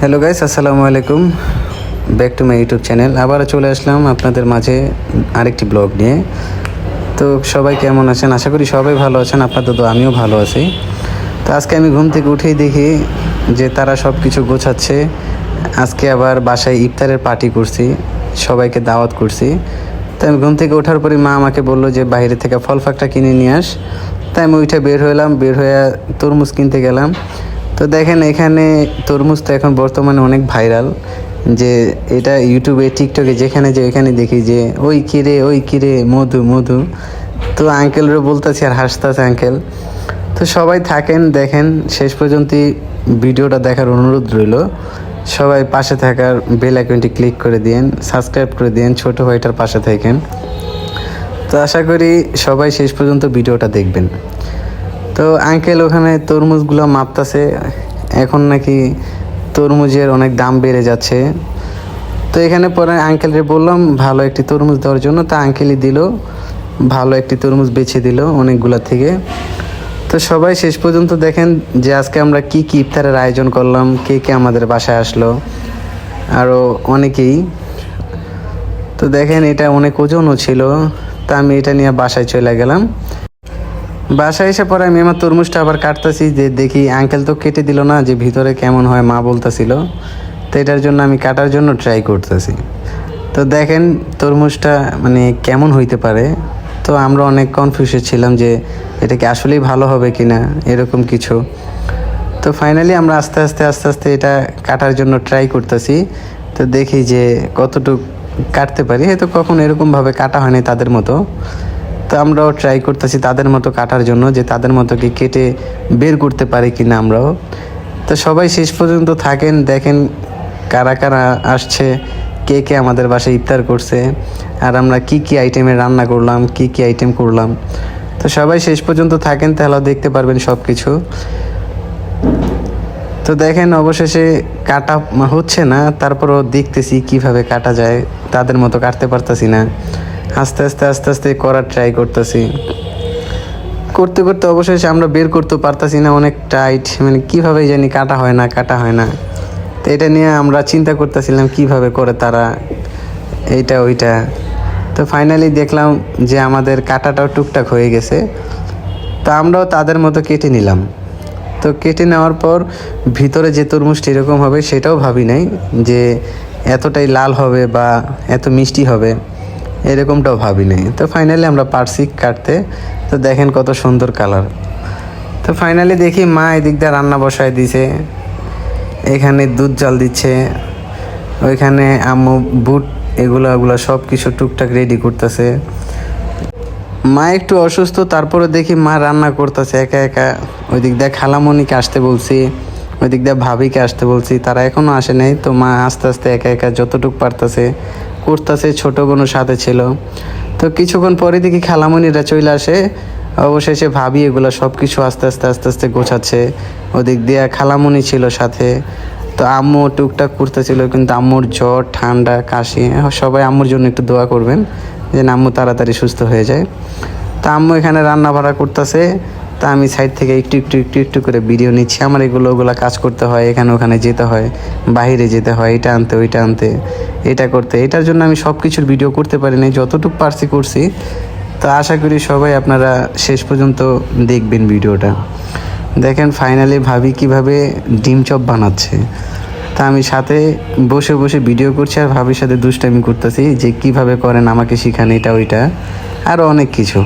Hello guys আসসালামু আলাইকুম back to my YouTube channel আবারও চলে আসলাম আপনাদের মাঝে আরেকটি ব্লগ নিয়ে। তো সবাই কেমন আছেন? আশা করি সবাই ভালো আছেন। আপনাদের তো আমিও ভালো আছি। তো আজকে আমি ঘুম থেকে উঠেই দেখি যে তারা সব কিছু গোছাচ্ছে। আজকে আবার বাসায় ইফতারের পার্টি করছি। সবাইকে দাওয়াত করছি। তো আমি ঘুম থেকে ওঠার পরে মা আমাকে বলল যে, বাইরে থেকে ফল ফাকটা কিনে নিয়ে আস। তাই আমি ওইটা বের হলাম। বের হয়ে তরমুজ কিনতে গেলাম। তো দেখেন এখানে তরমুজ তো এখন বর্তমানে অনেক ভাইরাল, যে এটা ইউটিউবে, টিকটকে, যেখানে যে ওইখানে দেখি যে, ওই কিরে ওই কিরে মধু মধু। তো আঙ্কেলরও বলতেছি আর হাসতেছে আঙ্কেল তো সবাই থাকেন, দেখেন, শেষ পর্যন্তই ভিডিওটা দেখার অনুরোধ রইল। সবাই পাশে থাকার বেল আইকনটি ক্লিক করে দিন সাবস্ক্রাইব করে দিন ছোট ভাইটার পাশে থাকেন। তো আশা করি সবাই শেষ পর্যন্ত ভিডিওটা দেখবেন। তো আঙ্কেল ওখানে তরমুজগুলো মাপতাছে। এখন নাকি তরমুজের অনেক দাম বেড়ে যাচ্ছে। তো এখানে পরে আঙ্কেলকে বললাম, ভালো একটি তরমুজ দেওয়ার জন্য। তা আঙ্কেলই দিল, ভালো একটি তরমুজ বেছে দিল অনেকগুলা থেকে। তো সবাই শেষ পর্যন্ত দেখেন যে আজকে আমরা কি কি ইফতারের আয়োজন করলাম, কে কে আমাদের বাসায় আসলো আরও অনেকেই। তো দেখেন এটা অনেক ওজনও ছিল, তা আমি এটা নিয়ে বাসায় চলে গেলাম। বাসায় এসে পরে আমি আমার তরমুজটা আবার কাটতেছি, যে দেখি আঙ্কেল তো কেটে দিল না যে ভিতরে কেমন হয় মা বলতেছিল। তো এটার জন্য আমি কাটার জন্য ট্রাই করতেছি। তো দেখেন তরমুজটা মানে কেমন হইতে পারে। তো আমরা অনেক কনফিউজে ছিলাম যে এটা কি আসলেই ভালো হবে কি না এরকম কিছু। তো ফাইনালি আমরা আস্তে আস্তে আস্তে আস্তে এটা কাটার জন্য ট্রাই করতেছি। তো দেখি যে কতটুকু কাটতে পারি। হয়তো কখন এরকমভাবে কাটা হয়নি তাদের মতো। তো আমরাও ট্রাই করতেছি তাদের মতো কাটার জন্য যে তাদের মতো কি কেটে বের করতে পারি কি না আমরাও। তো সবাই শেষ পর্যন্ত থাকেন, দেখেন কারা কারা আসছে, কে কে আমাদের বাসায় ইফতার করছে, আর আমরা কি কি আইটেমে রান্না করলাম, কি কি আইটেম করলাম। তো সবাই শেষ পর্যন্ত থাকেন, তাহলে দেখতে পারবেন সব কিছু তো দেখেন অবশেষে কাটা হচ্ছে না, তারপরও দেখতেছি কীভাবে কাটা যায়, তাদের মতো কাটতে পারতাছি না। আস্তে আস্তে আস্তে আস্তে করার ট্রাই করতেছি। করতে করতে অবশেষে আমরা বের করতে পারতাছি না, অনেক টাইট মানে কীভাবে জানি কাটা হয় না, কাটা হয় না। তো এটা নিয়ে আমরা চিন্তা করতেছিলাম কীভাবে করে তারা এইটা, ওইটা। তো ফাইনালি দেখলাম যে আমাদের কাটাটাও টুকটাক হয়ে গেছে। তো আমরাও তাদের মতো কেটে নিলাম। তো কেটে নেওয়ার পর ভিতরে যে তরমুজটি এরকম হবে, সেটাও ভাবি নাই যে এতটাই লাল হবে বা এত মিষ্টি হবে। এরকমটাও ভাবি নাই তো ফাইনালি আমরা পারছি কাটতে। তো দেখেন কত সুন্দর কালার তো ফাইনালি দেখি মা এদিক দিয়ে রান্না বসায় দিছে। এখানে দুধ জাল দিচ্ছে। ওইখানে আম্মু বুট এগুলো ওগুলো সব কিছু টুকটাক রেডি করতেছে। মা একটু অসুস্থ, তারপরে দেখি মা রান্না করতেছে একা একা। ওই দিক দিয়ে খালামণিকে আসতে বলছি। ওই দিক দিয়ে ভাবিকে আসতে বলছি। তারা এখনও আসে নাই। তো মা আস্তে আস্তে একা একা যতটুকু পারতেছে করতেছে ছোট বোনও সাথে ছিল। তো কিছুক্ষণ পরে দেখি খালামণিরা চলে আসে। অবশেষে ভাবি এগুলো সব কিছু আস্তে আস্তে আস্তে আস্তে গোছাচ্ছে। ওদিক দিয়ে খালামণি ছিল সাথে। তো আম্মু টুকটাক করতেছিল কিন্তু আম্মুর জ্বর, ঠান্ডা, কাশি সবাই আম্মুর জন্য একটু দোয়া করবেন। যে আম্মু তাড়াতাড়ি সুস্থ হয়ে যায়। তা আম্মু এখানে রান্না বাড়া করতেছে। তা আমি সাইড থেকে একটু একটু একটু একটু করে ভিডিও নিচ্ছি। আমার এগুলো, ওগুলো কাজ করতে হয়, এখানে ওখানে যেতে হয়, বাইরে যেতে হয়, এটা আনতে, ওইটা আনতে, এটা করতে। এটার জন্য আমি সব কিছুর ভিডিও করতে পারি নাই যতটুকু পারছি করছি। তো আশা করি সবাই আপনারা শেষ পর্যন্ত দেখবেন ভিডিওটা। দেখেন ফাইনালি ভাবি কীভাবে ডিম চপ বানাচ্ছে। তা আমি সাথে বসে বসে ভিডিও করছি আর ভাবির সাথে দুষ্টামি করতেছি যে কীভাবে করেন, আমাকে শিখান, এটা, ওইটা আরও অনেক কিছু।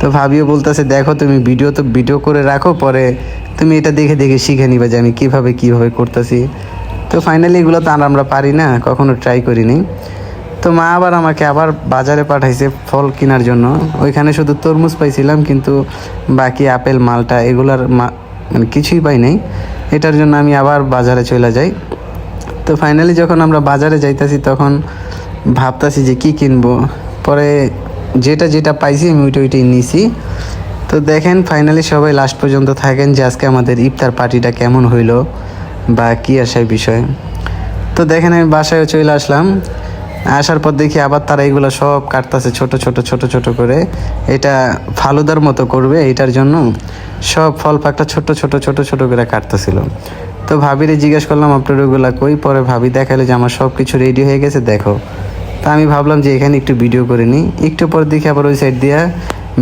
তো ভাবিও বলতেছে, দেখো তুমি ভিডিও তো ভিডিও করে রাখো, পরে তুমি এটা দেখে দেখে শিখে নিবে যে আমি কীভাবে কীভাবে করতেছি। তো ফাইনালি এগুলো তো আর আমরা পারি না, কখনো ট্রাই করিনি। তো মা আবার আমাকে আবার বাজারে পাঠাইছে ফল কেনার জন্য। ওইখানে শুধু তরমুজ পাইছিলাম, কিন্তু বাকি আপেল, মালটা এগুলার মানে কিছুই পাই নাই। এটার জন্য আমি আবার বাজারে চলে যাই। তো ফাইনালি যখন আমরা বাজারে যাইতাছি, তখন ভাবতাছি যে কি কিনবো। পরে যেটা যেটা পাইছি, আমি ওইটা ওইটাই নিছি। তো দেখেন ফাইনালি সবাই লাস্ট পর্যন্ত থাকেন যে আজকে আমাদের ইফতার পার্টিটা কেমন হইল বা কী আসার বিষয়। তো দেখেন, আমি বাসায় চলে আসলাম। আসার পর দেখি আবার তারা এগুলো সব কাটতেছে ছোট ছোট ছোট ছোট করে। এটা ফালুদার মতো করবে এটার জন্য। সব ফল পাকটা ছোট ছোট ছোট ছোট করে কাটতেছিল। তো ভাবিরে জিজ্ঞেস করলাম, আপনার ওগুলা কই? পরে ভাবি দেখালে যে আমার সব কিছু রেডি হয়ে গেছে, দেখো। তা আমি ভাবলাম যে এখানে একটু ভিডিও করে নিই। একটু পর দেখি আবার ওই সাইড দিয়া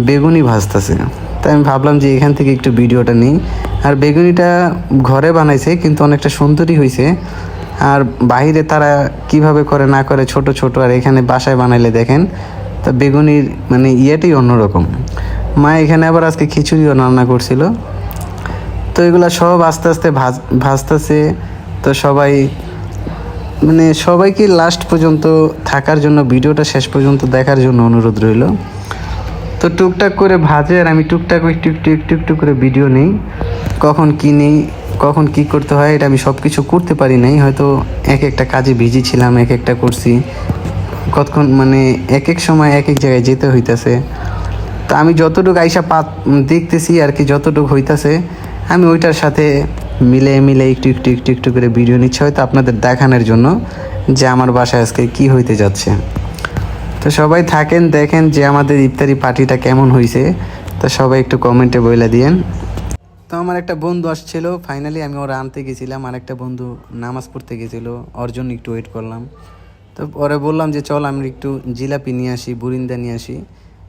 বেগুনি ভাজতেছে। তাই আমি ভাবলাম যে এখান থেকে একটু ভিডিওটা নিই। আর বেগুনিটা ঘরে বানাইছে, কিন্তু অনেকটা সুন্দরই হয়েছে আর বাহিরে তারা কীভাবে করে না করে ছোট ছোট, আর এখানে বাসায় বানাইলে দেখেন, তা বেগুনির মানে ইয়েটাই অন্যরকম। মা এখানে আবার আজকে খিচুড়িও রান্না করছিল। তো এগুলা সব আস্তে আস্তে ভাজ, ভাজতেছে। তো সবাই মানে সবাইকে লাস্ট পর্যন্ত থাকার জন্য, ভিডিওটা শেষ পর্যন্ত দেখার জন্য অনুরোধ রইল। তো টুকটাক করে ভাজে আর আমি টুকটাক একটু একটু একটু একটু করে ভিডিও নেই। কখন কী নেই, কখন কি করতে হয়, এটা আমি সব কিছু করতে পারি নাই। হয়তো এক একটা কাজে বিজি ছিলাম, এক একটা করছি। কতক্ষণ মানে এক এক সময় এক এক জায়গায় যেতে হইতাছে। তা আমি যতটুকু আইসা পাত দেখতেছি আর কি, যতটুকু হইতাছে, আমি ওইটার সাথে মিলে মিলে একটু একটু একটু একটু করে ভিডিও নিচ্ছে। হয়তো আপনাদের দেখানোর জন্য যে আমার বাসায় আজকে কি হইতে যাচ্ছে। তো সবাই থাকেন, দেখেন যে আমাদের ইফতারি পার্টিটা কেমন হয়েছে তো সবাই একটু কমেন্টে বইলা দিয়েন। তো আমার একটা বন্ধু আসছিল ফাইনালি আমি ওরা আনতে গেছিলাম, আর একটা বন্ধু নামাজ পড়তে গেছিল, ওর জন্য একটু ওয়েট করলাম। তো ওরে বললাম যে, চল, আমি একটু জিলাপি নিয়ে আসি, বুরিন্দা নিয়ে আসি।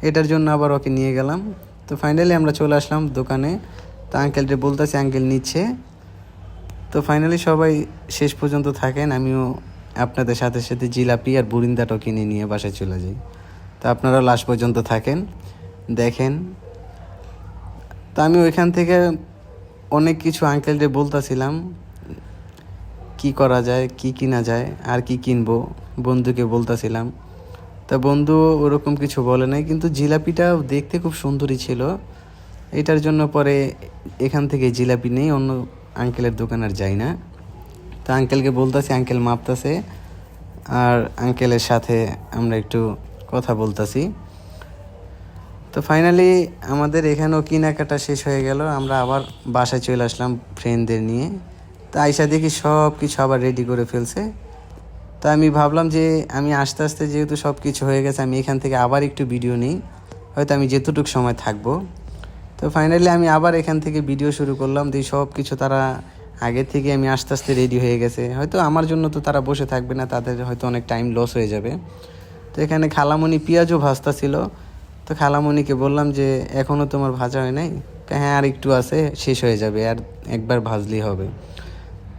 এটার জন্য আবার ওকে নিয়ে গেলাম। তো ফাইনালি আমরা চলে আসলাম দোকানে। তো আঙ্কেলটা বলতেছে আঙ্কেল নিচ্ছে। তো ফাইনালি সবাই শেষ পর্যন্ত থাকেন, আমিও আপনাদের সাথে সাথে জিলাপি আর বুরিন্দাটাও কিনে নিয়ে বাসায় চলে যাই। তো আপনারাও লাস্ট পর্যন্ত থাকেন, দেখেন। তো আমি ওইখান থেকে অনেক কিছু আঙ্কেলদের বলতেছিলাম, কি করা যায়, কি কিনা যায়, আর কি কিনবো, বন্ধুকে বলতেছিলাম। তা বন্ধু ওরকম কিছু বলে নাই, কিন্তু জিলাপিটাও দেখতে খুব সুন্দরই ছিল। এটার জন্য পরে এখান থেকে জিলাপি নেই, অন্য আঙ্কেলের দোকান আর যাই না। তো আঙ্কেলকে বলতেছি, আঙ্কেল মাপতাছে, আর আঙ্কেলের সাথে আমরা একটু কথা বলতাছি। তো ফাইনালি আমাদের এখানেও কেনাকাটা শেষ হয়ে গেল, আমরা আবার বাসায় চলে আসলাম ফ্রেন্ডদের নিয়ে। তো আইসা দেখি সব কিছু আবার রেডি করে ফেলছে। তো আমি ভাবলাম যে, আমি আস্তে আস্তে যেহেতু সব কিছু হয়ে গেছে, আমি এখান থেকে আবার একটু ভিডিও নিই। হয়তো আমি যেতটুকু সময় থাকব। তো ফাইনালি আমি আবার এখান থেকে ভিডিও শুরু করলাম, দিয়ে সব কিছু তারা আগে থেকে আমি আস্তে আস্তে রেডি হয়ে গেছে। হয়তো আমার জন্য তো তারা বসে থাকবে না, তাদের হয়তো অনেক টাইম লস হয়ে যাবে। তো এখানে খালামণি পেঁয়াজও ভাজতা ছিল। তো খালামণিকে বললাম যে এখনও তোমার ভাজা হয় নাই? হ্যাঁ আর একটু আছে, শেষ হয়ে যাবে, আর একবার ভাজলেই হবে।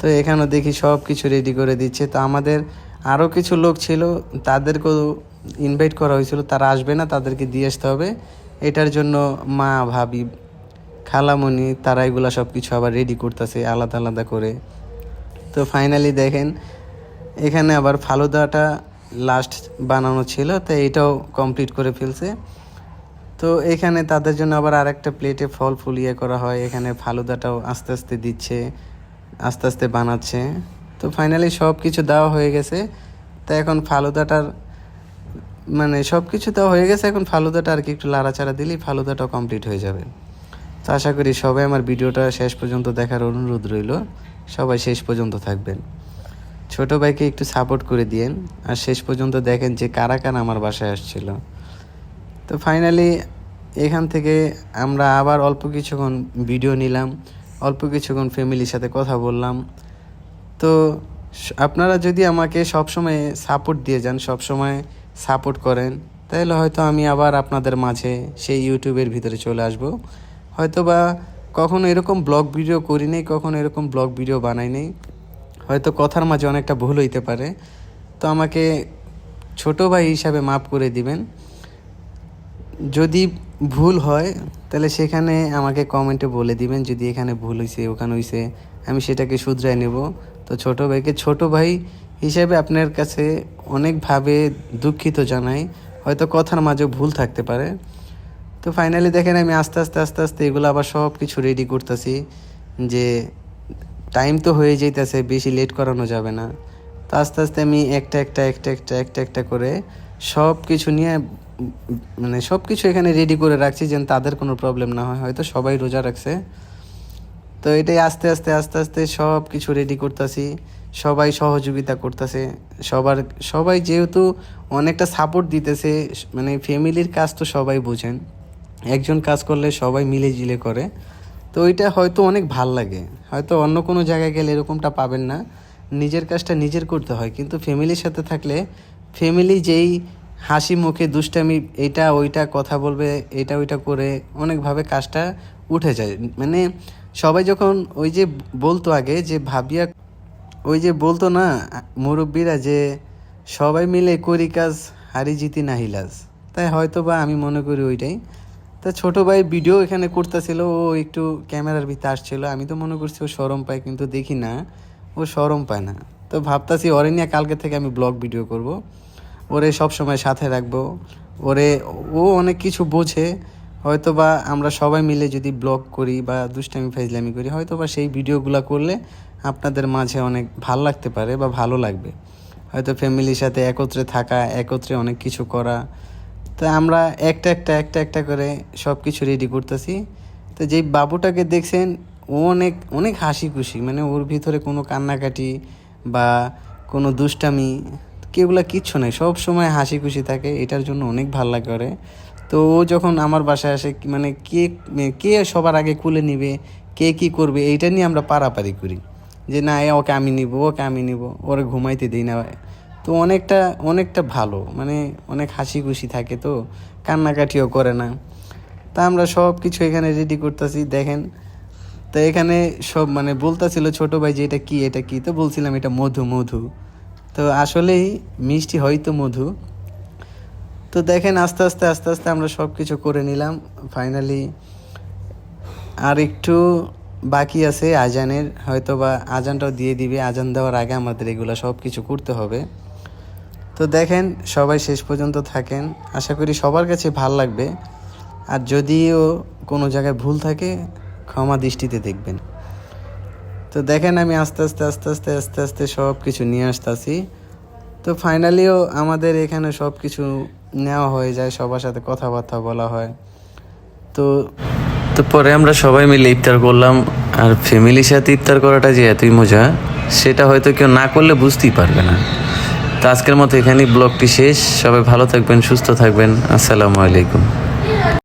তো এখানেও দেখি সব কিছু রেডি করে দিচ্ছে। তো আমাদের আরও কিছু লোক ছিল, তাদেরকেও ইনভাইট করা হয়েছিল। তারা আসবে না, তাদেরকে দিয়ে আসতে হবে। এটার জন্য মা, ভাবি খালামণি তারা এগুলা সব কিছু আবার রেডি করতেছে আলাদা আলাদা করে। তো ফাইনালি দেখেন, এখানে আবার ফালুদাটা লাস্ট বানানো ছিল, তো এটাও কমপ্লিট করে ফেলছে। তো এখানে তাদের জন্য আবার আরেকটা প্লেটে ফল ফুল ইয়ে করা হয়, এখানে ফালুদাটাও আস্তে আস্তে দিচ্ছে, আস্তে আস্তে বানাচ্ছে। তো ফাইনালি সব কিছু দেওয়া হয়ে গেছে। তো এখন ফালুদাটার মানে সব কিছু তো হয়ে গেছে, এখন ফালুদাটা আর কি একটু লাড়াচাড়া দিলেই ফালুদাটাও কমপ্লিট হয়ে যাবে। তো আশা করি সবাই আমার ভিডিওটা শেষ পর্যন্ত দেখার অনুরোধ রইল। সবাই শেষ পর্যন্ত থাকবেন। ছোট ভাইকে একটু সাপোর্ট করে দিয়েন। আর শেষ পর্যন্ত দেখেন যে কারা কারা আমার বাসায় আসছিল। তো ফাইনালি এখান থেকে আমরা আবার অল্প কিছুক্ষণ ভিডিও নিলাম, অল্প কিছুক্ষণ ফ্যামিলির সাথে কথা বললাম। তো আপনারা যদি আমাকে সবসময় সাপোর্ট দিয়ে যান, সবসময় সাপোর্ট করেন তাহলে হয়তো আমি আবার আপনাদের মাঝে সেই ইউটিউবের ভিতরে চলে আসব। হয়তো বা কখনো এরকম ব্লগ ভিডিও করি নেই, কখনো এরকম ব্লগ ভিডিও বানাই নেই। হয়তো কথার মাঝে অনেকটা ভুল হইতে পারে। তো আমাকে ছোট ভাই হিসাবে মাফ করে দিবেন। যদি ভুল হয় তাহলে সেখানে আমাকে কমেন্টে বলে দিবেন, যদি এখানে ভুল হয়েছে ওখানে হয়েছে আমি সেটাকে শুধরাই নেব। তো ছোট ভাইকে, ছোট ভাই হিসেবে আপনার কাছে অনেকভাবে দুঃখিত জানাই। হয়তো কথার মাঝে ভুল থাকতে পারে। তো ফাইনালি দেখেন আমি আস্তে আস্তে আস্তে আস্তে এগুলো আবার সব কিছু রেডি করতেছি যে টাইম তো হয়ে যাইতেছে, বেশি লেট করানো যাবে না। তো আস্তে আস্তে আমি একটা একটা একটা একটা একটা একটা করে সব কিছু নিয়ে মানে সব কিছু এখানে রেডি করে রাখছি যেন তাদের কোনো প্রবলেম না হয়। হয়তো সবাই রোজা রাখছে। তো এটাই আস্তে আস্তে আস্তে আস্তে সব কিছু রেডি করতেছি। সবাই সহযোগিতা করতেছে, সবার, সবাই যেহেতু অনেকটা সাপোর্ট দিতেছে মানে ফ্যামিলির কাজ তো সবাই বোঝেন, একজন কাজ করলে সবাই মিলে জিলে করে, তো ওইটা হয়তো অনেক ভালো লাগে, হয়তো অন্য কোনো জায়গায় গেলে এরকমটা পাবেন না, নিজের কাজটা নিজের করতে হয়, কিন্তু ফ্যামিলির সাথে থাকলে, ফ্যামিলি যেই হাসি মুখে দুষ্টামি এইটা ওইটা কথা বলবে, এটা ওইটা করে অনেকভাবে কাজটা উঠে যায় মানে সবাই যখন ওই যে বলতো আগে যে ভাবিয়া ওই যে বলতো না, মুরব্বীরা যে সবাই মিলে করি কাজ, হারি জিতি না হিলাস তাই হয়তো বা আমি মনে করি ওইটাই। তা ছোট ভাই ভিডিও এখানে করতেছিল, ও একটু ক্যামেরার ভিতরে আসছিল। আমি তো মনে করছি ও সরম পায়, কিন্তু দেখি না, ও সরম পায় না। তো ভাবতাছি ওরে নিয়ে কালকে থেকে আমি ব্লগ ভিডিও করব। ওরে সব সময় সাথে রাখব। ওরে, ও অনেক কিছু বোঝে। হয়তো বা আমরা সবাই মিলে যদি ব্লগ করি বা দুষ্টামি, ফাইজলামি করি হয়তো বা সেই ভিডিওগুলো করলে আপনাদের মাঝে অনেক ভালো লাগতে পারে বা ভালো লাগবে। হয়তো ফ্যামিলির সাথে একত্রে থাকা, একত্রে অনেক কিছু করা। তো আমরা একটা একটা একটা একটা করে সব কিছু রেডি করতেছি। তো যেই বাবুটাকে দেখছেন, ও অনেক অনেক হাসি খুশি মানে ওর ভিতরে কোনো কান্নাকাটি বা কোনো দুষ্টামি কেগুলা কিচ্ছু নেই। সব সময় হাসি খুশি থাকে, এটার জন্য অনেক ভালো ওরে। তো ও যখন আমার বাসায় আসে মানে কে কে সবার আগে কুলে নিবে, কে কি করবে, এইটা নিয়ে আমরা পারাপারি করি। যে না এ ওকে আমি নিব, ওকে আমি নিব, ওরে ঘুমাইতে দিই না ভাই। তো অনেকটা অনেকটা ভালো মানে অনেক হাসি খুশি থাকে তো, কান্নাকাটিও করে না। তা আমরা সব কিছু এখানে রেডি করতেছি, দেখেন। তো এখানে সব মানে বলতেছিল ছোট ভাই যে এটা কি এটা কি? তো বলছিলাম এটা মধু মধু। তো আসলেই মিষ্টি হয়তো মধু। তো দেখেন আস্তে আস্তে আস্তে আস্তে আমরা সব কিছু করে নিলাম ফাইনালি আর একটু বাকি আছে, আজানের হয়তো বা আজানটাও দিয়ে দিবে, আজান দেওয়ার আগে আমাদের এগুলো সব কিছু করতে হবে। তো দেখেন, সবাই শেষ পর্যন্ত থাকেন। আশা করি সবার কাছে ভালো লাগবে। আর যদিও কোনো জায়গায় ভুল থাকে, ক্ষমা দৃষ্টিতে দেখবেন। তো দেখেন, আমি আস্তে আস্তে আস্তে আস্তে আস্তে আস্তে সব কিছু নিয়ে আসতেছি। তো ফাইনালিও আমাদের এখানে সব কিছু নেওয়া হয়ে যায়, সবার সাথে কথাবার্তা বলা হয়। তো তো পরে আমরা সবাই মিলে ইফতার করলাম, আর ফ্যামিলির সাথে ইফতার করাটা যে এতই মজা, সেটা হয়তো কেউ না করলে বুঝতেই পারবে না। তো আজকের মতো এখানেই ব্লগটি শেষ। সবাই ভালো থাকবেন, সুস্থ থাকবেন। আসসালামু আলাইকুম।